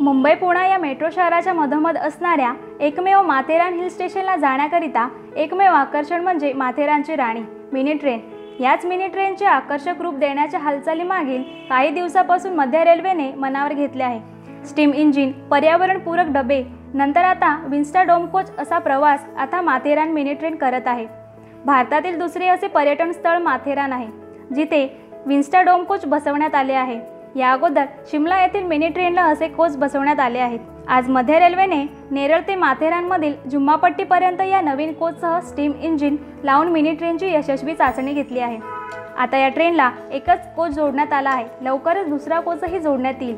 मुंबई पुणा या मेट्रो शहराच्या मधोमध असणाऱ्या एकमेव माथेरान हिल स्टेशनला जाण्याकरिता एकमेव आकर्षण म्हणजे माथेरानची राणी मिनी ट्रेन. याच मिनी ट्रेनचे आकर्षक रूप देण्याच्या हालचालीमागील काही दिवसापासून मध्य रेल्वेने मनावर घेतले आहे. स्टीम इंजिन पर्यावरणपूरक डबे नंतर आता विन्स्टा डोम कोच असा प्रवास आता माथेरान मिनी ट्रेन करत आहे. भारतातील दुसरे असे पर्यटन स्थळ माथेरान आहे जिथे विन्स्टा डोम कोच बसवण्यात आले आहे. या अगोदर शिमला येथील मिनी ट्रेनला असे कोच बसवण्यात आले आहेत. आज मध्य रेल्वेने नेरळ ते माथेरानमधील जुम्मापट्टीपर्यंत या नवीन कोचसह स्टीम इंजिन लावून मिनी ट्रेनची यशस्वी चाचणी घेतली आहे. आता या ट्रेनला एकच कोच जोडण्यात आला आहे. लवकरच दुसरा कोचही जोडण्यात येईल.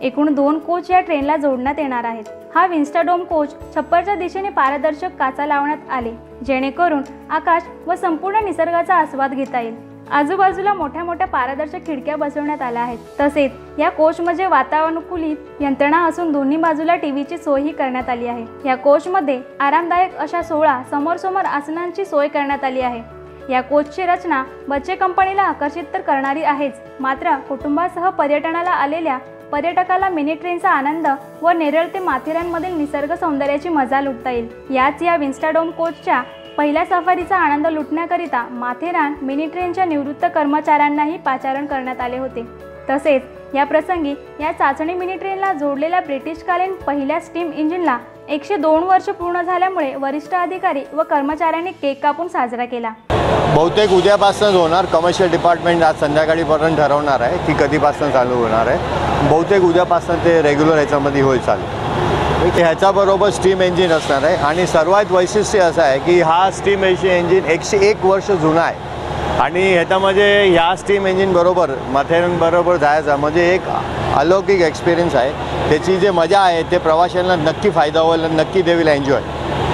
एकूण दोन कोच या ट्रेनला जोडण्यात येणार आहेत. हा विन्स्टाडोम कोच छप्परच्या दिशेने पारदर्शक काचा लावण्यात आले जेणेकरून आकाश व संपूर्ण निसर्गाचा आस्वाद घेता येईल. आजूबाजूला मोठ्या मोठ्या पारदर्शक खिडक्या बसवण्यात आल्या आहेत. तसेच या कोचमध्ये वातानुकूलित यंत्रणा असून दोन्ही बाजूला टीव्हीची सोयही करण्यात आली आहे. या कोचमध्ये आरामदायक अशा सोळा समोरसमोर आसनांची सोय करण्यात आली आहे. या कोचची रचना बच्चे कंपनीला आकर्षित तर करणारी आहेच मात्र कुटुंबासह पर्यटनाला आलेल्या पर्यटकाला मिनी ट्रेनचा आनंद व नेरळ ते माथेरानमधील निसर्ग सौंदर्याची मजा लुटता येईल. याच या विन्स्टाडोम कोचच्या पहिल्या सफारीचा आनंद लुटण्याकरिता माथेरान मिनी ट्रेनच्या निवृत्त कर्मचाऱ्यांनाही पाचारण करण्यात आले होते. तसेच या प्रसंगी या चाचणी मिनी ट्रेनला जोडलेल्या ब्रिटिशकालीन पहिल्या स्टीम इंजिनला एकशे दोन वर्ष पूर्ण झाल्यामुळे वरिष्ठ अधिकारी व कर्मचाऱ्यांनी केक कापून साजरा केला. बहुतेक उद्यापासूनच होणार. कमर्शियल डिपार्टमेंट आज संध्याकाळीपर्यंत ठरवणार आहे. की कधीपासून चालू होणार आहे? बहुतेक उद्यापासून ते रेग्युलर याच्यामध्ये होईल चालू. ह्याच्याबरोबर स्टीम इंजिन असणार आहे. आणि सर्वात वैशिष्ट्य असं आहे की हा स्टीम इंजिन एकशे एक वर्ष जुना आहे. आणि ह्याच्यामध्ये ह्या स्टीम इंजिनबरोबर बरोबर जायचा म्हणजे एक अलौकिक एक्सपिरियन्स आहे. त्याची जे मजा आहे ते प्रवाशांना नक्की फायदा होईल आणि नक्की देवील एन्जॉय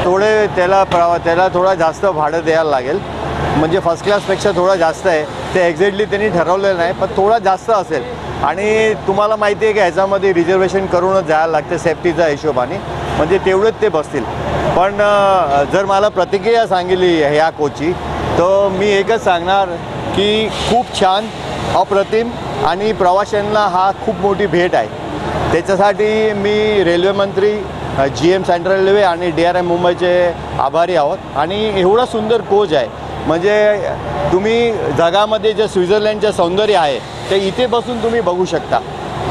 थोडे त्याला प्रवा त्याला थोडा जास्त भाडं द्यायला लागेल. म्हणजे फर्स्ट क्लासपेक्षा थोडं जास्त आहे. ते एक्झॅक्टली त्यांनी ठरवलेलं नाही पण थोडा जास्त असेल. आणि तुम्हाला माहिती आहे की ह्याच्यामध्ये रिझर्वेशन करूनच जायला लागते सेफ्टीच्या हिशोबाने. म्हणजे तेवढेच ते बसतील. पण जर मला प्रतिक्रिया सांगितली ह्या कोचची तर मी एकच सांगणार की खूप छान अप्रतिम आणि प्रवाशांना हा खूप मोठी भेट आहे. त्याच्यासाठी मी रेल्वे मंत्री जी एम सेंट्रल रेल्वे आणि डी आर एम मुंबईचे आभारी आहोत. आणि एवढा सुंदर कोच आहे. म्हणजे तुम्ही जगामध्ये जे स्वित्झर्लंडचे सौंदर्य आहे ते इथे बसून तुम्ही बघू शकता.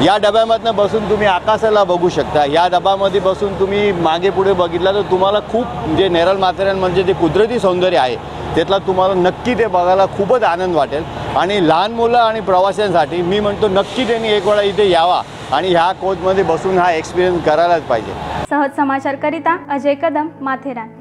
या डब्यामधनं बसून तुम्ही आकाशाला बघू शकता. या डब्यामध्ये बसून तुम्ही मागे पुढे बघितलं तर तुम्हाला खूप म्हणजे नेरल माथेरान म्हणजे जे कुदरती सौंदर्य आहे त्यातला तुम्हाला नक्की ते बघायला खूपच आनंद वाटेल. आणि लहान मुलं आणि प्रवाशांसाठी मी म्हणतो नक्की त्यांनी एक वेळा इथे यावा आणि ह्या कोचमध्ये बसून हा एक्सपिरियन्स करायलाच पाहिजे. सहज समाचारकरिता अजय कदम माथेरान.